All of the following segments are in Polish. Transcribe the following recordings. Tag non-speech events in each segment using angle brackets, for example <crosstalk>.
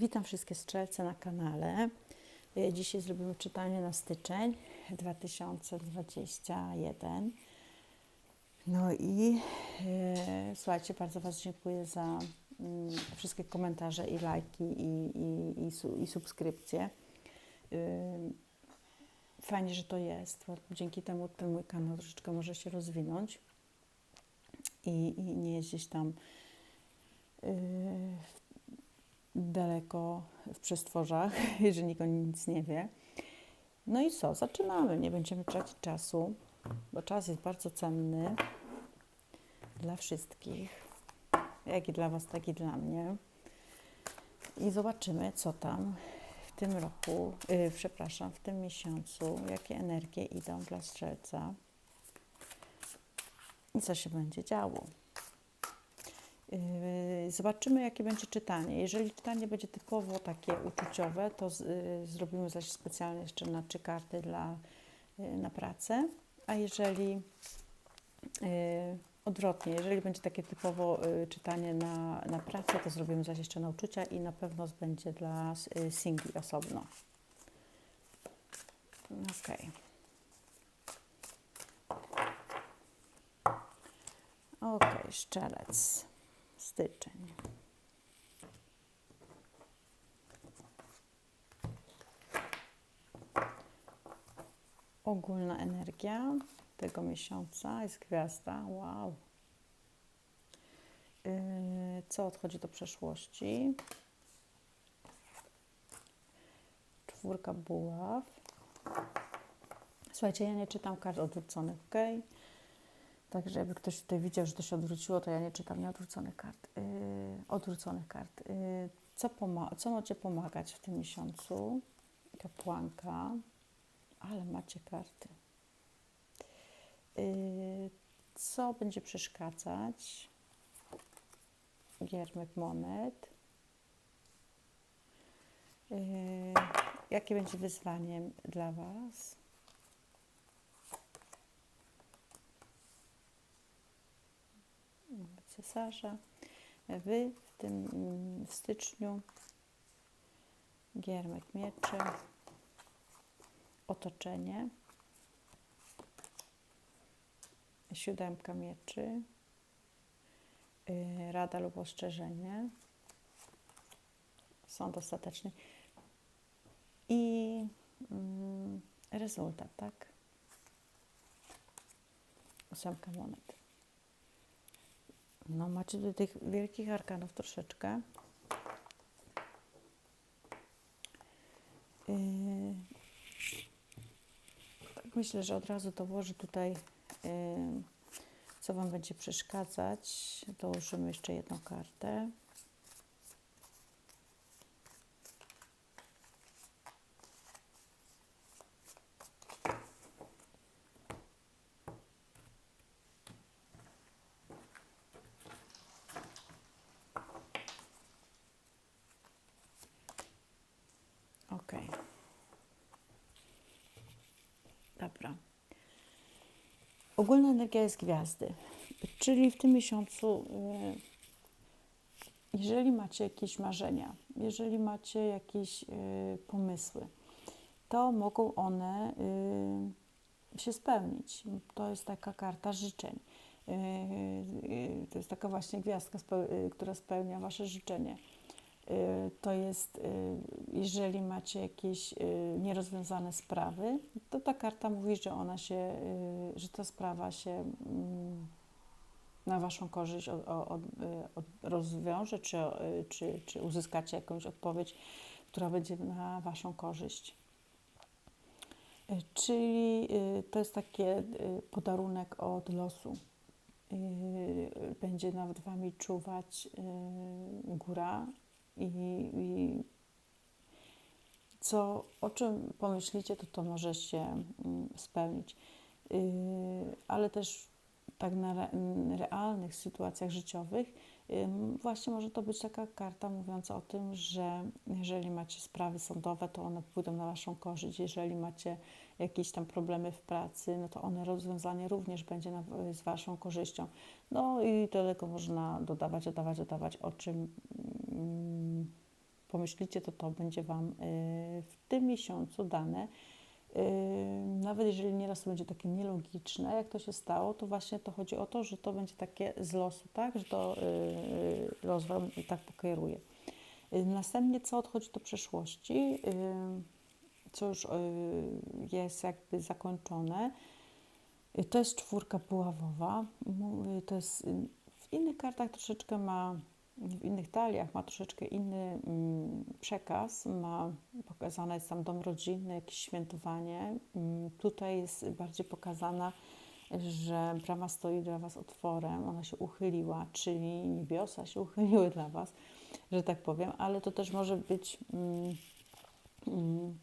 Witam wszystkie strzelce na kanale. E, Dzisiaj zrobimy czytanie na styczeń 2021. No i e, słuchajcie, bardzo Was dziękuję za mm, wszystkie komentarze i lajki i, i, i, su, i subskrypcje. Ym, Fajnie, że to jest, bo dzięki temu ten mój kanał troszeczkę może się rozwinąć i, i nie jest gdzieś tam yy, daleko w przestworzach, <laughs> jeżeli nikt nic nie wie. No i co? Zaczynamy. Nie będziemy tracić czasu, bo czas jest bardzo cenny dla wszystkich, jak i dla Was, tak i dla mnie. I zobaczymy, co tam w tym roku, yy, przepraszam, w tym miesiącu, jakie energie idą dla strzelca i co się będzie działo. Yy, Zobaczymy, jakie będzie czytanie. Jeżeli czytanie będzie typowo takie uczuciowe, to z, yy, zrobimy zaś specjalnie jeszcze na trzy karty dla, yy, na pracę. A jeżeli odwrotnie, jeżeli będzie takie typowo czytanie na, na pracę, to zrobimy zaś jeszcze na uczucia i na pewno będzie dla singli osobno. Okej. Okej, szczelec, styczeń. Ogólna energia tego miesiąca jest gwiazda. Wow. Yy, co odchodzi do przeszłości? Czwórka buław. Słuchajcie, ja nie czytam kart odwróconych, ok? Także jakby ktoś tutaj widział, że to się odwróciło, to ja nie czytam nieodwróconych kart. Yy, odwróconych kart. Yy, co, co macie pomagać w tym miesiącu? Kapłanka. Ale macie karty. Yy, co będzie przeszkadzać? Giermek monet. Yy, jakie będzie wyzwaniem dla Was? Cesarza. Wy w tym mm, w styczniu giermek mieczy, otoczenie, siódemka mieczy, yy, rada lub ostrzeżenie, sąd ostateczny i mm, rezultat, tak? Ósemka monet. No, macie do tych wielkich arkanów troszeczkę. Yy, tak myślę, że od razu dołożę tutaj, yy, co Wam będzie przeszkadzać. Dołożymy jeszcze jedną kartę. Ok. Dobra. Ogólna energia jest gwiazdy, czyli w tym miesiącu, y, jeżeli macie jakieś marzenia, jeżeli macie jakieś y, pomysły, to mogą one y, się spełnić. To jest taka karta życzeń. To jest taka właśnie gwiazdka, która spełnia Wasze życzenie to jest, jeżeli macie jakieś nierozwiązane sprawy, to ta karta mówi, że ona się, że ta sprawa się mm, na Waszą korzyść od, od, od rozwiąże, czy, czy, czy uzyskacie jakąś odpowiedź, która będzie na Waszą korzyść. Czyli to jest taki podarunek od losu. Będzie nad Wami czuwać góra, i, i co, o czym pomyślicie, to to może się mm, spełnić. Yy, ale też tak na re, realnych sytuacjach życiowych właśnie może to być taka karta mówiąca o tym, że jeżeli macie sprawy sądowe, to one pójdą na Waszą korzyść. Jeżeli macie jakieś tam problemy w pracy, no to one rozwiązanie również będzie na, z Waszą korzyścią. No i do tego można dodawać, dodawać, dodawać, o czym mm, pomyślicie, to to będzie Wam y, w tym miesiącu dane. Y, Nawet jeżeli nieraz to będzie takie nielogiczne, jak to się stało, to właśnie to chodzi o to, że to będzie takie z losu, tak? Że to y, los Wam tak pokieruje. Następnie co odchodzi do przeszłości, co już jest jakby zakończone, to jest czwórka y, To jest w innych kartach troszeczkę ma, w innych taliach ma troszeczkę inny mm, przekaz. Ma pokazane jest tam dom rodzinny, jakieś świętowanie. Mm, Tutaj jest bardziej pokazana, że brama stoi dla Was otworem, ona się uchyliła, czyli niebiosa się <laughs> uchyliły dla Was, że tak powiem, ale to też może być. Mm, mm,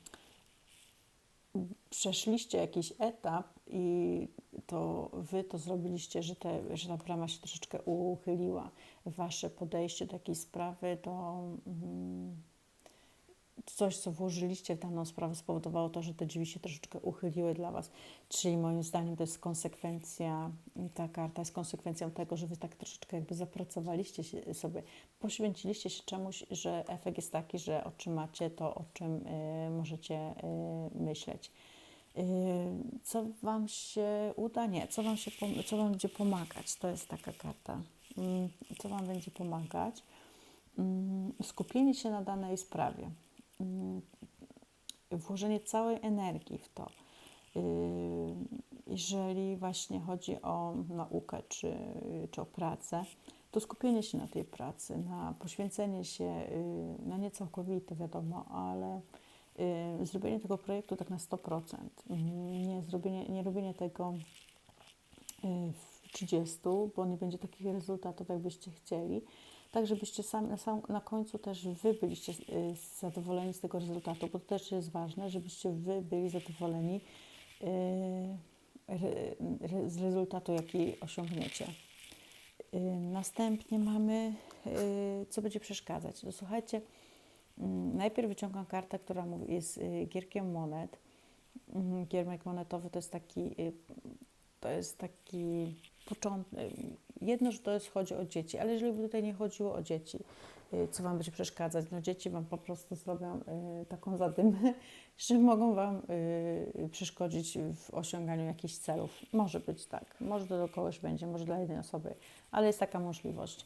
przeszliście jakiś etap i to wy to zrobiliście, że, te, że ta brama się troszeczkę uchyliła. Wasze podejście do jakiejś sprawy, to mm, coś, co włożyliście w daną sprawę, spowodowało to, że te drzwi się troszeczkę uchyliły dla was. Czyli moim zdaniem to jest konsekwencja, ta karta jest konsekwencją tego, że wy tak troszeczkę jakby zapracowaliście się sobie, poświęciliście się czemuś, że efekt jest taki, że otrzymacie to, o czym y, możecie y, myśleć. Y, Co Wam się uda? Nie. Co Wam, się, co wam będzie pomagać? To jest taka karta. Mm, Co Wam będzie pomagać? Mm, Skupienie się na danej sprawie. Mm, Włożenie całej energii w to. Y, Jeżeli właśnie chodzi o naukę czy, czy o pracę, to skupienie się na tej pracy, na poświęcenie się, y, no nie całkowite wiadomo, ale zrobienie tego projektu tak na 100%. Mm, Nie, zrobienie, nie robienie tego y, w 30, bo nie będzie takich rezultatów, jakbyście chcieli. Tak, żebyście sam, na, sam, na końcu też Wy byliście y, zadowoleni z tego rezultatu, bo to też jest ważne, żebyście Wy byli zadowoleni y, z rezultatu, jaki osiągniecie. Y, Następnie mamy, y, co będzie przeszkadzać. No, słuchajcie, najpierw wyciągam kartę, która jest y, gierkiem monet. Mm, Giermek monetowy to jest taki, y, to jest taki początek. Jedno, że to jest, chodzi o dzieci, ale jeżeli by tutaj nie chodziło o dzieci, y, co Wam będzie przeszkadzać? No dzieci Wam po prostu zrobią y, taką zadymę, <laughs> że mogą Wam y, przeszkodzić w osiąganiu jakichś celów. Może być tak, może do kogoś będzie, może dla jednej osoby, ale jest taka możliwość.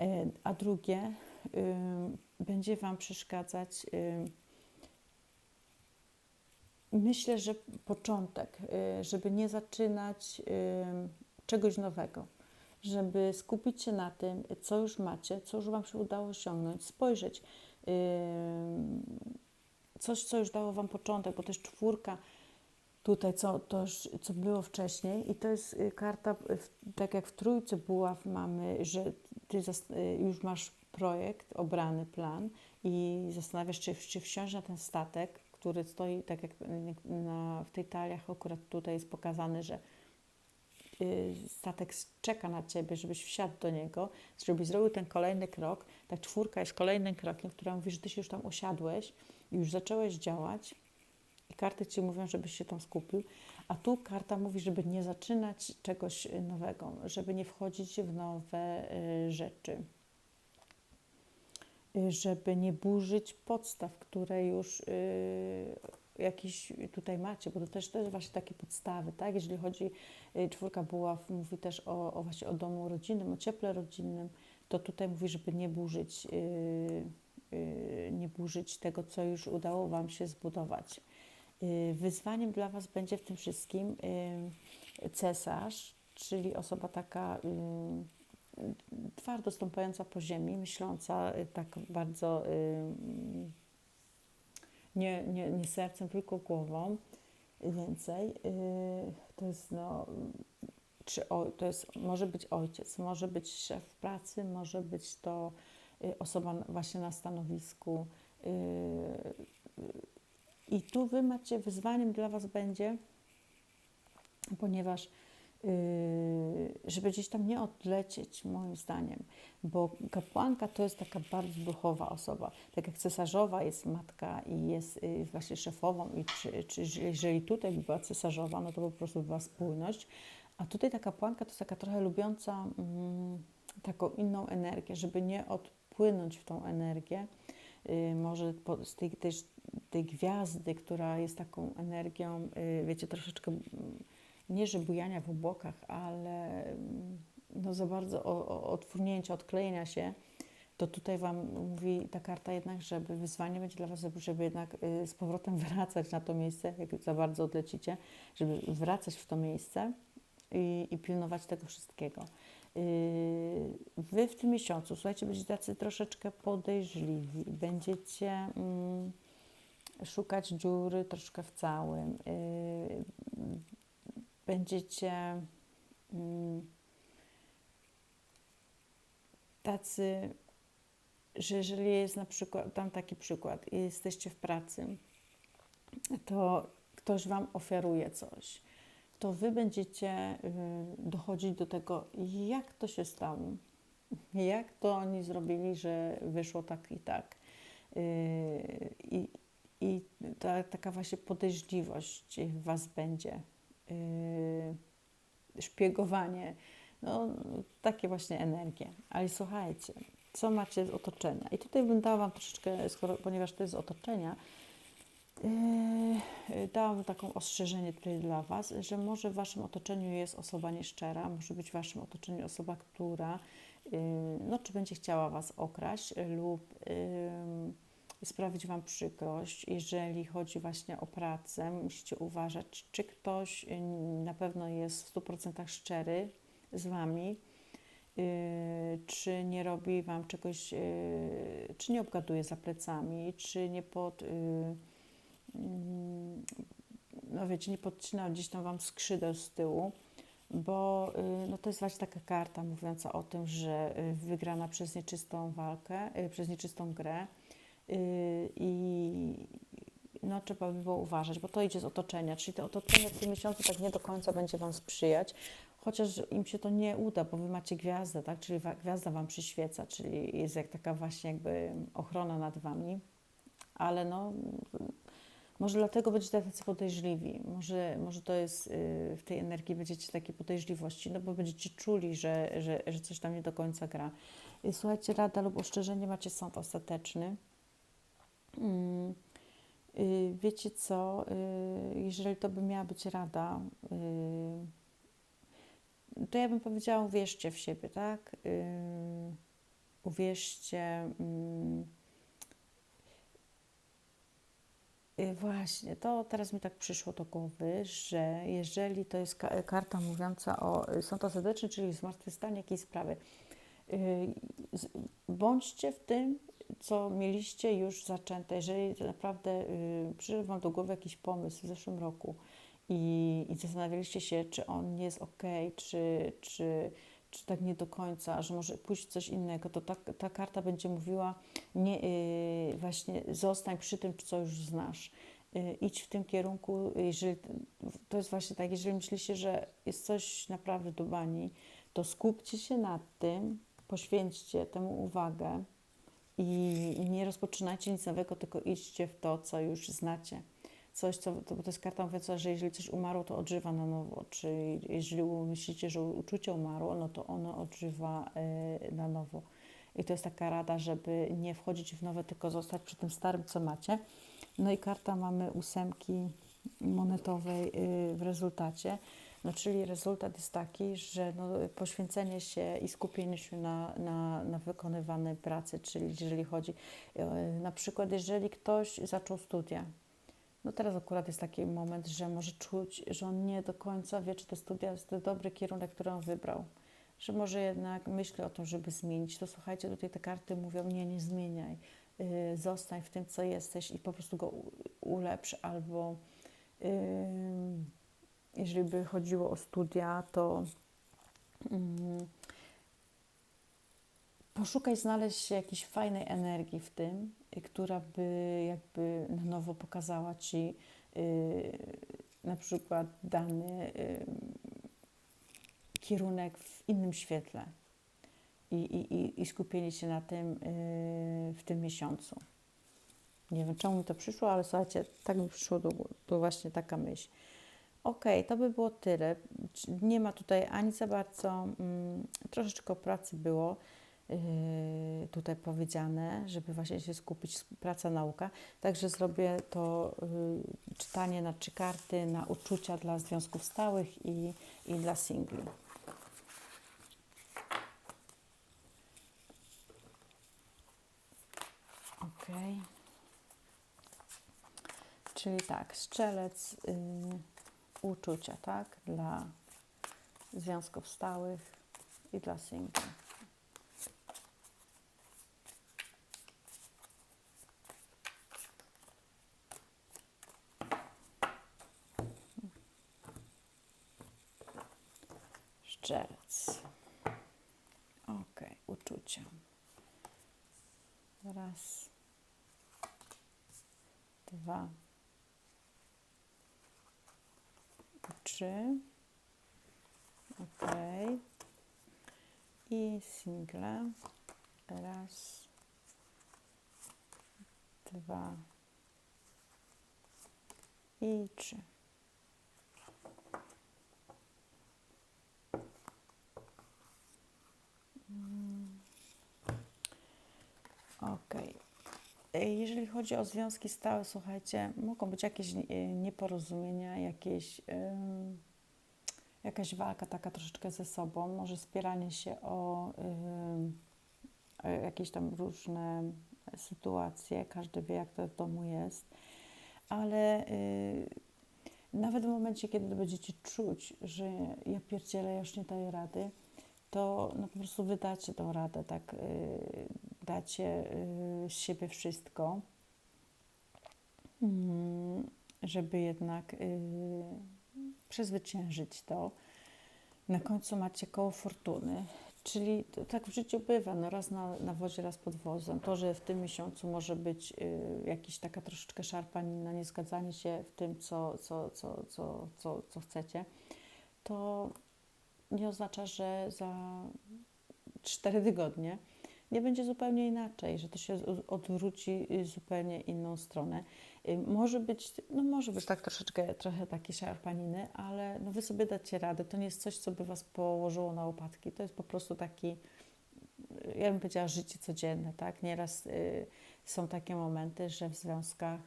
Y, A drugie, y, będzie Wam przeszkadzać Myślę, że początek, y, żeby nie zaczynać czegoś nowego, żeby skupić się na tym, co już macie, co już Wam się udało osiągnąć, spojrzeć, coś, co już dało Wam początek, bo jest czwórka tutaj, co, to co było wcześniej i to jest y, karta, tak jak w Trójce Buław mamy, że Ty y, już masz projekt, obrany plan i zastanawiasz czy, czy wsiąść na ten statek, który stoi, tak jak na, w tej taliach akurat tutaj jest pokazane, że y, statek czeka na Ciebie, żebyś wsiadł do niego, żebyś zrobił ten kolejny krok. Ta czwórka jest kolejnym krokiem, która mówi, że Ty się już tam usiadłeś i już zacząłeś działać i karty Ci mówią, żebyś się tam skupił, a tu karta mówi, żeby nie zaczynać czegoś nowego, żeby nie wchodzić w nowe y, rzeczy, żeby nie burzyć podstaw, które już y, jakieś tutaj macie, bo to też jest właśnie takie podstawy, tak? Jeżeli chodzi, y, czwórka buław mówi też o, o właśnie o domu rodzinnym, o cieple rodzinnym, to tutaj mówi, żeby nie burzyć, y, y, nie burzyć tego, co już udało Wam się zbudować. Wyzwaniem dla Was będzie w tym wszystkim cesarz, czyli osoba taka twardo stąpająca po ziemi, myśląca y, tak bardzo y, nie, nie, nie sercem, tylko głową więcej. Y, To jest no, czy o, to jest, może być ojciec, może być szef pracy, może być to osoba właśnie na stanowisku. I tu wy macie, wyzwaniem dla was będzie, ponieważ żeby gdzieś tam nie odlecieć, moim zdaniem, bo kapłanka to jest taka bardzo duchowa osoba. Tak jak cesarzowa jest matka i jest y, właśnie szefową, i czy, czy jeżeli tutaj by była cesarzowa, no to po prostu była spójność, a tutaj ta kapłanka to jest taka trochę lubiąca mm, taką inną energię, żeby nie odpłynąć w tą energię, y, może po, z tej, też, tej gwiazdy, która jest taką energią, y, wiecie, troszeczkę mm, nie że bujania w obłokach, ale mm, no za bardzo odfurnięcia, odklejenia się, to tutaj Wam mówi ta karta jednak, żeby wyzwanie będzie dla Was, żeby jednak y, z powrotem <laughs> wracać na to miejsce, jak za bardzo odlecicie, żeby wracać w to miejsce i, i pilnować tego wszystkiego. Y, Wy w tym miesiącu, słuchajcie, będziecie tacy troszeczkę podejrzliwi, będziecie mm, szukać dziury troszkę w całym, y, będziecie mm, tacy, że jeżeli jest na przykład, tam taki przykład, i jesteście w pracy, to ktoś Wam oferuje coś, to Wy będziecie y, dochodzić do tego, jak to się stało, jak to oni zrobili, że wyszło tak i tak. Y, I, i ta, taka właśnie podejrzliwość w Was będzie, y, szpiegowanie, no takie właśnie energie. Ale słuchajcie, co macie z otoczenia? I tutaj bym dała Wam troszeczkę, skoro, ponieważ to jest z otoczenia, Yy, dałam taką ostrzeżenie tutaj dla Was, że może w Waszym otoczeniu jest osoba nieszczera, może być w Waszym otoczeniu osoba, która yy, no, czy będzie chciała Was okraść lub yy, sprawić Wam przykrość. Jeżeli chodzi właśnie o pracę, musicie uważać, czy ktoś yy, na pewno jest w 100% szczery z Wami, yy, czy nie robi Wam czegoś, yy, czy nie obgaduje za plecami, czy nie pod Mm, no wiecie, nie podcina gdzieś tam Wam skrzydeł z tyłu, bo y, no to jest właśnie taka karta mówiąca o tym, że y, wygrana przez nieczystą walkę, y, przez nieczystą grę i no trzeba by było uważać, bo to idzie z otoczenia, czyli to otoczenie w tym miesiącu tak nie do końca będzie Wam sprzyjać, chociaż im się to nie uda, bo Wy macie gwiazdę, tak, czyli gwiazda Wam przyświeca, czyli jest jak taka właśnie jakby ochrona nad Wami, ale no może dlatego będziecie tacy podejrzliwi. Może, może to jest y, w tej energii będziecie takie podejrzliwości, no bo będziecie czuli, że, że, że coś tam nie do końca gra. Y, słuchajcie, rada lub ostrzeżenie macie sąd ostateczny. Y, wiecie co, jeżeli to by miała być rada, to ja bym powiedziała, uwierzcie w siebie, tak? Uwierzcie mm, Y, właśnie, to teraz mi tak przyszło do głowy, że jeżeli to jest karta mówiąca o y, sąd ostateczny, czyli zmartwychwstanie jakiejś sprawy, y, bądźcie w tym, co mieliście już zaczęte. Jeżeli naprawdę przyszedł Wam do głowy jakiś pomysł w zeszłym roku i, i zastanawialiście się, czy on nie jest ok, czy, czy, czy tak nie do końca, że może pójść coś innego, to ta, ta karta będzie mówiła nie, yy, właśnie zostań przy tym, co już znasz. Yy, idź w tym kierunku, jeżeli, to jest właśnie tak, jeżeli myślicie, że jest coś naprawdę do bani, to skupcie się nad tym, poświęćcie temu uwagę i, nie rozpoczynajcie nic nowego, tylko idźcie w to, co już znacie coś, co, to, bo to jest karta mówiąca, że jeżeli coś umarło, to odżywa na nowo, czy jeżeli myślicie, że uczucie umarło, no to ono odżywa y, na nowo. I to jest taka rada, żeby nie wchodzić w nowe, tylko zostać przy tym starym, co macie. No i karta mamy ósemki monetowej y, w rezultacie. No, czyli rezultat jest taki, że no, poświęcenie się i skupienie się na, na, na wykonywanej pracy, czyli jeżeli chodzi, y, na przykład jeżeli ktoś zaczął studia, no teraz akurat jest taki moment, że może czuć, że on nie do końca wie, czy te studia jest dobry kierunek, który on wybrał. Że może jednak myśli o tym, żeby zmienić. To słuchajcie, tutaj te karty mówią, nie, nie zmieniaj. Yy, zostań w tym, co jesteś i po prostu go ulepsz. Albo yy, jeżeli by chodziło o studia, to yy, poszukaj znaleźć jakiejś fajnej energii w tym, która by jakby na nowo pokazała Ci y, na przykład dany y, kierunek w innym świetle i, i, i skupienie się na tym y, w tym miesiącu. Nie wiem, czemu mi to przyszło, ale słuchajcie, tak mi przyszło do, do właśnie taka myśl. Ok, to by było tyle. Nie ma tutaj ani za bardzo, mm, troszeczkę pracy było. yy, tutaj powiedziane, żeby właśnie się skupić, praca, nauka. Także zrobię to yy, czytanie na trzy karty, na uczucia dla związków stałych i, i dla singli. Ok. Czyli tak, strzelec, yy, uczucia, tak, dla związków stałych i dla singli. Szczerec. Ok, uczucia. Raz, dwa, trzy. Ok. I single. Raz, dwa i trzy. Ok. Jeżeli chodzi o związki stałe, słuchajcie, mogą być jakieś e, nieporozumienia, jakieś, jakaś walka taka troszeczkę ze sobą, może spieranie się o jakieś tam różne sytuacje, każdy wie, jak to w domu jest, ale y, nawet w momencie, kiedy będziecie czuć, że ja pierdzielę, ja już nie daję rady, to no po prostu wydacie tą radę, tak, y, dacie y, z siebie wszystko, mm, żeby jednak przezwyciężyć to. Na końcu macie koło fortuny, czyli tak w życiu bywa, no raz na, na wozie, raz pod wozem. To, że w tym miesiącu może być y, jakaś taka troszeczkę szarpanina, niezgadzanie się w tym, co, co, co, co, co, co chcecie, to nie oznacza, że za cztery tygodnie nie będzie zupełnie inaczej, że to się odwróci zupełnie inną stronę. Y, może być, no może być tak troszeczkę, trochę takie szarpaniny, ale no wy sobie dacie radę. To nie jest coś, co by was położyło na łopatki. To jest po prostu taki, ja bym powiedziała, życie codzienne, tak? Nieraz y, są takie momenty, że w związkach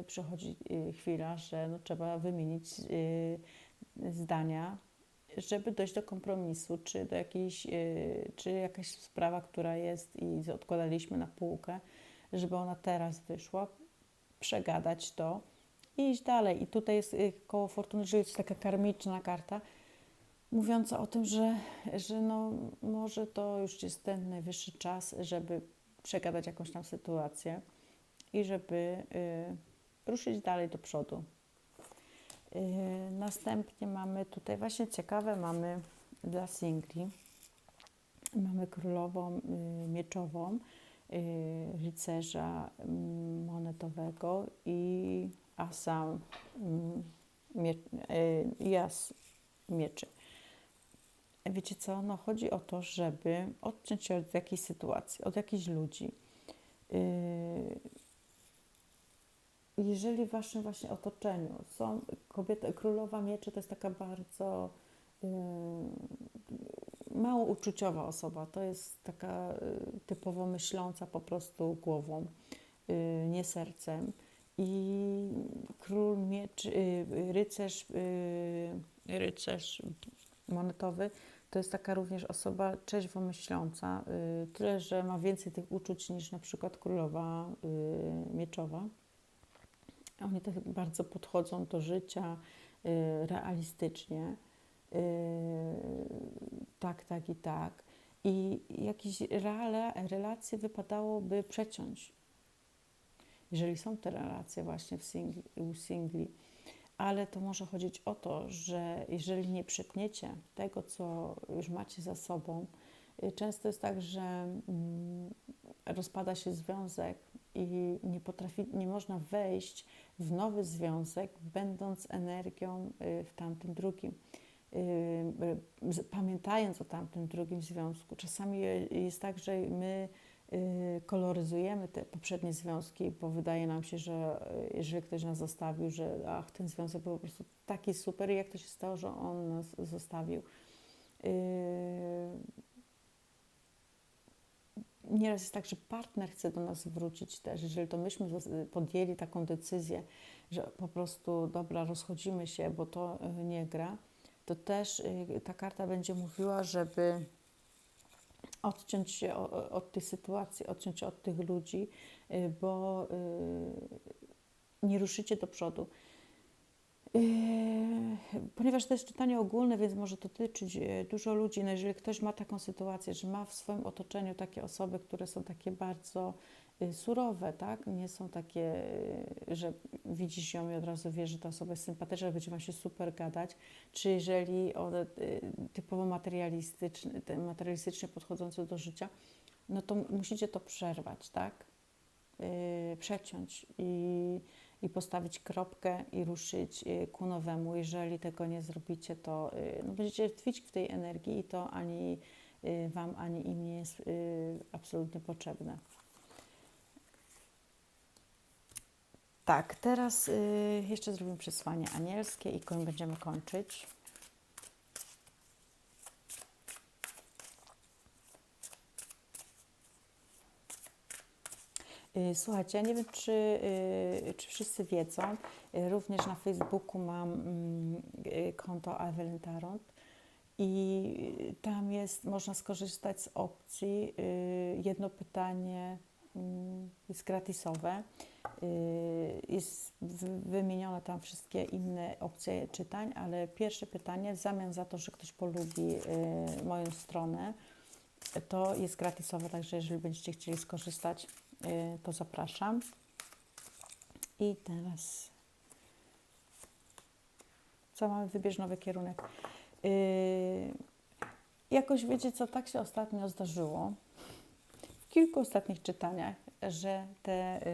y, przychodzi y, chwila, że no, trzeba wymienić y, zdania, żeby dojść do kompromisu, czy do jakiejś, y, czy jakaś sprawa, która jest i odkładaliśmy na półkę, żeby ona teraz wyszła, przegadać to i iść dalej. I tutaj jest y, koło fortuny, że jest taka karmiczna karta, mówiąca o tym, że, że no, może to już jest ten najwyższy czas, żeby przegadać jakąś tam sytuację i żeby y, ruszyć dalej do przodu. Y, następnie mamy tutaj właśnie ciekawe, mamy dla singli, mamy królową y, mieczową, Y, rycerza mm, monetowego i asa mm, mie y, jas mieczy. Wiecie co? No chodzi o to, żeby odciąć się od jakiejś sytuacji, od jakichś ludzi. Y, jeżeli w waszym właśnie otoczeniu są kobiety, królowa mieczy to jest taka bardzo mało uczuciowa osoba. To jest taka y, typowo myśląca po prostu głową, y, nie sercem. I król miecz, rycerz, rycerz monetowy to jest taka również osoba trzeźwo myśląca, tyle, że ma więcej tych uczuć niż na przykład królowa mieczowa. Oni tak bardzo podchodzą do życia realistycznie Yy, tak, tak i tak. I jakieś reale, relacje wypadałoby przeciąć, jeżeli są te relacje właśnie w singli, u singli. Ale to może chodzić o to, że jeżeli nie przetniecie tego, co już macie za sobą, yy, często jest tak, że mm, rozpada się związek i nie, potrafi, nie można wejść w nowy związek, będąc energią yy, w tamtym drugim. Y, y, pamiętając o tamtym drugim związku. Czasami jest tak, że my y, koloryzujemy te poprzednie związki, bo wydaje nam się, że jeżeli ktoś nas zostawił, że ach, ten związek był po prostu taki super jak to się stało, że on nas zostawił. Nieraz jest tak, że partner chce do nas wrócić też, jeżeli to myśmy podjęli taką decyzję, że po prostu dobra, rozchodzimy się, bo to y, nie gra, to też y, ta karta będzie mówiła, żeby odciąć się od tej sytuacji, odciąć się od tych ludzi, y, bo nie ruszycie do przodu. Yy, Ponieważ to jest czytanie ogólne, więc może dotyczyć e, dużo ludzi. No jeżeli ktoś ma taką sytuację, że ma w swoim otoczeniu takie osoby, które są takie bardzo y, surowe, tak? Nie są takie, że widzisz ją i od razu wiesz, że ta osoba jest sympatyczna, będzie wam się super gadać. Czy jeżeli one typowo materialistyczne, te- materialistycznie podchodzące do życia, no to musicie to przerwać, tak? Yy, przeciąć i i postawić kropkę i ruszyć y, ku nowemu. Jeżeli tego nie zrobicie, to y, no, będziecie tkwić w tej energii i to ani y, Wam, ani im nie jest absolutnie potrzebne. Tak, teraz jeszcze zrobimy przesłanie anielskie i będziemy kończyć. Słuchajcie, ja nie wiem, czy, y, czy wszyscy wiedzą, y, również na Facebooku mam mm, y, konto Evelyn Tarot i tam jest, można skorzystać z opcji y, jedno pytanie mm, jest gratisowe. Y, Jest wymienione tam wszystkie inne opcje czytań, ale pierwsze pytanie w zamian za to, że ktoś polubi y, moją stronę, to jest gratisowe, także jeżeli będziecie chcieli skorzystać, y, to zapraszam. I teraz co mamy? Wybierz nowy kierunek. Y, Jakoś wiecie co, tak się ostatnio zdarzyło w kilku ostatnich czytaniach, że te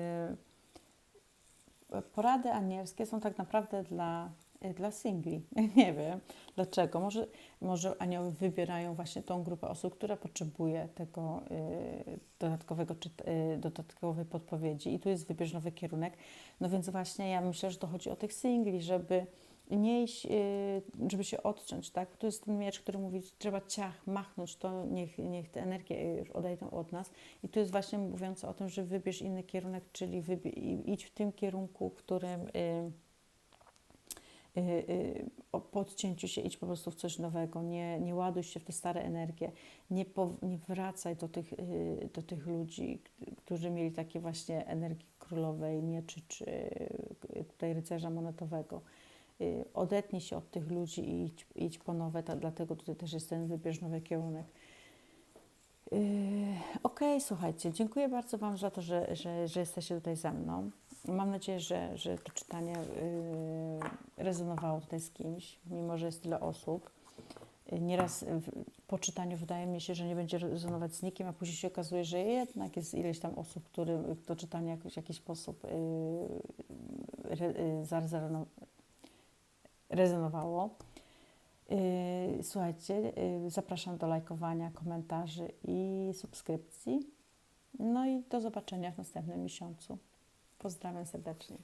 y, porady anielskie są tak naprawdę dla, y, dla singli. <laughs> Nie wiem dlaczego. Może, może anioły wybierają właśnie tą grupę osób, która potrzebuje tego y, dodatkowego, czyt, y, dodatkowej podpowiedzi. I tu jest wybierz nowy kierunek. No więc właśnie ja myślę, że to chodzi o tych singli, żeby nie iść, żeby się odciąć, tak? Tu jest ten miecz, który mówi, trzeba ciach, machnąć, to niech, niech te energie już odejdą od nas. I tu jest właśnie mówiące o tym, że wybierz inny kierunek, czyli wybie- idź w tym kierunku, którym y, o podcięciu się, idź po prostu w coś nowego, nie, nie ładuj się w te stare energie, nie, po, nie wracaj do tych, y, do tych ludzi, którzy mieli takie właśnie energii królowej mieczy, czy y, tutaj rycerza monetowego. Y, Odetnij się od tych ludzi i idź, idź po nowe, ta, dlatego tutaj też jest ten wybierz nowy kierunek. Okej, słuchajcie, dziękuję bardzo Wam za to, że, że, że jesteście tutaj ze mną. Mam nadzieję, że, że to czytanie yy, rezonowało tutaj z kimś, mimo że jest tyle osób. Yy, Nieraz w, po czytaniu wydaje mi się, że nie będzie rezonować z nikim, a później się okazuje, że jednak jest ileś tam osób, którym to czytanie jakoś, w jakiś sposób yy, re, yy, rezonowało. Yy, Słuchajcie, yy, zapraszam do lajkowania, komentarzy i subskrypcji. No i do zobaczenia w następnym miesiącu. Pozdrawiam serdecznie.